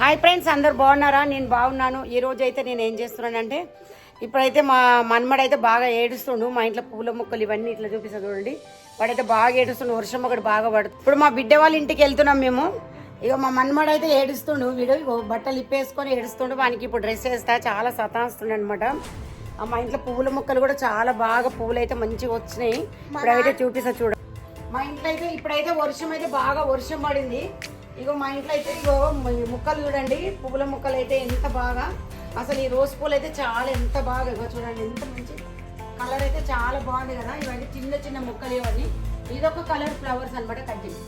Hi friends అందరు బాగున్నారా? నేను బాగున్నాను. ఈ రోజు అయితే నేను ఏం చేస్తున్నానంటే ఇప్పుడైతే మా మన్మడైతే బాగా ఏడుస్తుండు. మా ఇంట్లో పూల మొక్కలు ఇవన్నీ ఇట్లా చూపిస్తా చూడండి. వాడైతే బాగా ఏడుస్తుండు. వర్షం ఒకటి బాగా పడుతుంది ఇప్పుడు మా బిడ్డ వాళ్ళ ఇంటికి వెళ్తున్నాం మేము. ఇక మా మన్మడ అయితే ఏడుస్తుండు. వీడు బట్టలు ఇప్పేసుకొని ఏడుస్తుండు. వానికి ఇప్పుడు డ్రెస్ వేస్తా చాలా సతాస్తుండు అనమాట మా ఇంట్లో పువ్వుల మొక్కలు కూడా చాలా బాగా పువ్వులు అయితే మంచిగా వచ్చినాయి. ఇప్పుడైతే చూపిస్తా చూడ మా ఇంట్లో అయితే ఇప్పుడైతే వర్షం అయితే బాగా వర్షం పడింది. ఇగో మా ఇంట్లో అయితే ఇగో ఈ ముక్కలు చూడండి పువ్వుల ముక్కలు అయితే ఎంత బాగా. అసలు ఈ రోజ్ పూలు అయితే చాలా ఎంత బాగా ఇగో చూడండి ఎంత మంచి కలర్ అయితే చాలా బాగుంది కదా. ఇవన్నీ చిన్న చిన్న ముక్కలు ఇవన్నీ. ఇదొక కలర్ ఫ్లవర్స్ అన్నమాట కట్టింగ్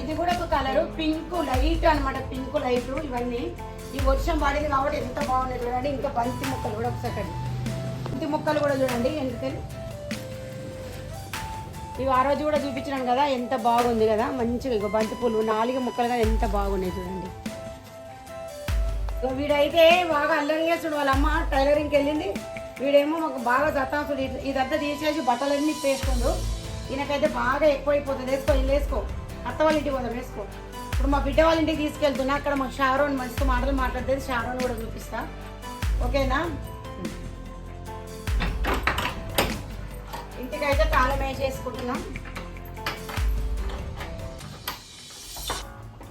ఇది కూడా ఒక కలర్ పింక్ లైట్ అన్నమాట పింక్ లైట్ ఇవన్నీ. ఈ వర్షం పడింది కాబట్టి ఎంత బాగున్నాయి చూడండి ఇంకా బంతి ముక్కలు కూడా ఒకసారి బంతి ముక్కలు కూడా చూడండి ఎందుకని? ఇవి ఆ రోజు కూడా చూపించినాం కదా ఎంత బాగుంది కదా. మంచిగా ఇగో బంతి పూలు నాలుగు ముక్కలుగా ఎంత బాగున్నాయి చూడండి. వీడైతే బాగా అల్లరి చేస్తుడు వాళ్ళ అమ్మ టైలరింగ్కి వెళ్ళింది. వీడేమో మాకు బాగా దత్తాసుడు ఇదంతా తీసేసి బట్టలన్నీ వేసుకుండు ఈయనకైతే బాగా ఎక్కువైపోతుంది వేసుకో ఇల్లు వేసుకో. అత్త వాళ్ళ ఇంటికి పోదాం వేసుకో. ఇప్పుడు మా బిడ్డ వాళ్ళ ఇంటికి తీసుకెళ్తున్నా. అక్కడ మాకు షారోన్ మంచిగా మాటలు మాట్లాడితే షారోన్ కూడా చూపిస్తా. ఓకేనా? ఇంటికైతే తాళం వేసేసుకుంటున్నాం.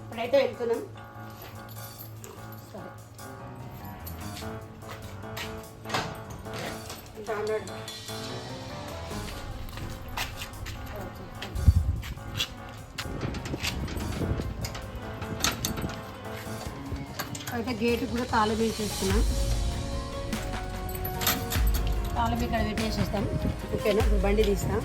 ఇప్పుడైతే వెళ్తున్నాం. సరే. అయితే గేటు కూడా తాళం వేసేస్తున్నాం. తాళం ఇక్కడ పెట్టేసేస్తాం. ఓకేనా? బండి తీస్తాం.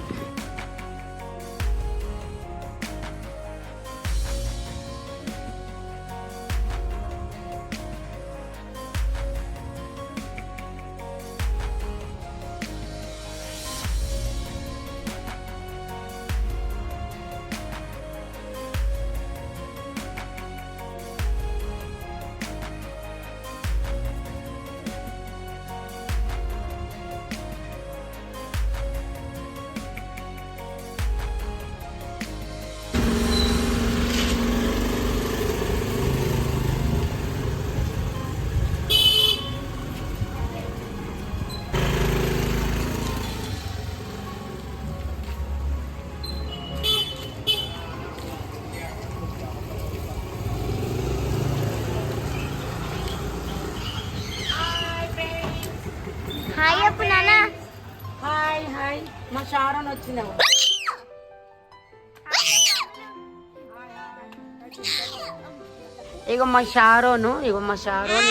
హాయ్ అప్పు నాన్న. Hi hi. మా షారోన్ వచ్చిందేమో ఇగో మా షారోను ఇగో మా షారోన్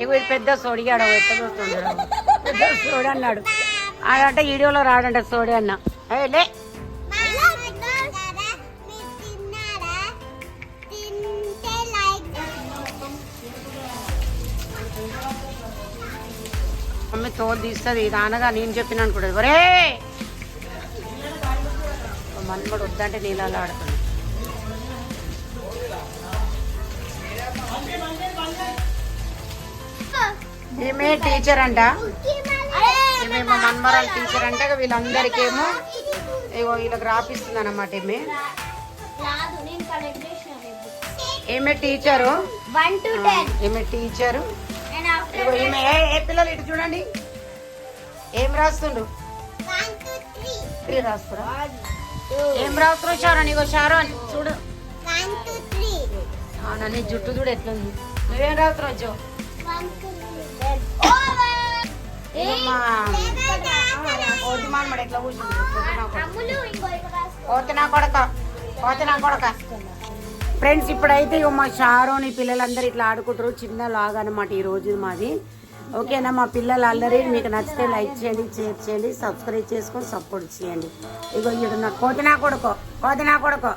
ఇగో ఇది పెద్ద సోడి ఆడ ఎట్ట చూస్తుండ్రు పెద్ద సోడి అన్నాడు ఆడంటే వీడియోలో రాడంట సోడి అన్న. ఏ లే. మమ్మీ తోలు తీస్తుంది ఇది అనగా నేను చెప్పిన అనుకుంటుంది ఒరే! మన్మడు వద్దంటే నీళ్ళలో ఆడుతుంది. ఈమె టీచర్ అంట? ఈమె మా మన్మరాల టీచర్ అంటే వీళ్ళందరికేమో ఇగో వీళ్ళకి రాపిస్తుంది అనమాట ఈమె ఈమె టీచరు? ఈమె టీచరు ఈమె పిల్లలు ఇటు చూడండి. ఏం రాస్తుండ్రు? త్రీ. త్రీ రాస్తురా? ఏం రాస్తున్నారు షారోన్? ఇగో షారోన్ చూడు. నన్ను జుట్టు చూడు ఎట్లుంది. నువ్వేం రాస్తున్నావు జో ఎట్లా కొడక. కొడక. ఫ్రెండ్స్ ఇప్పుడైతే మా షారోని పిల్లలందరూ ఇట్లా ఆడుకుంటారు. చిన్న లాగా అనమాట ఈ రోజు మాది. ఓకేనా మా పిల్లలు అల్లరి మీకు నచ్చితే లైక్ చేయండి షేర్ చేయండి సబ్స్క్రైబ్ చేసుకొని సపోర్ట్ చేయండి. ఇగో ఇడు నా కోతి కొడుకో కోతినా కొడుకో.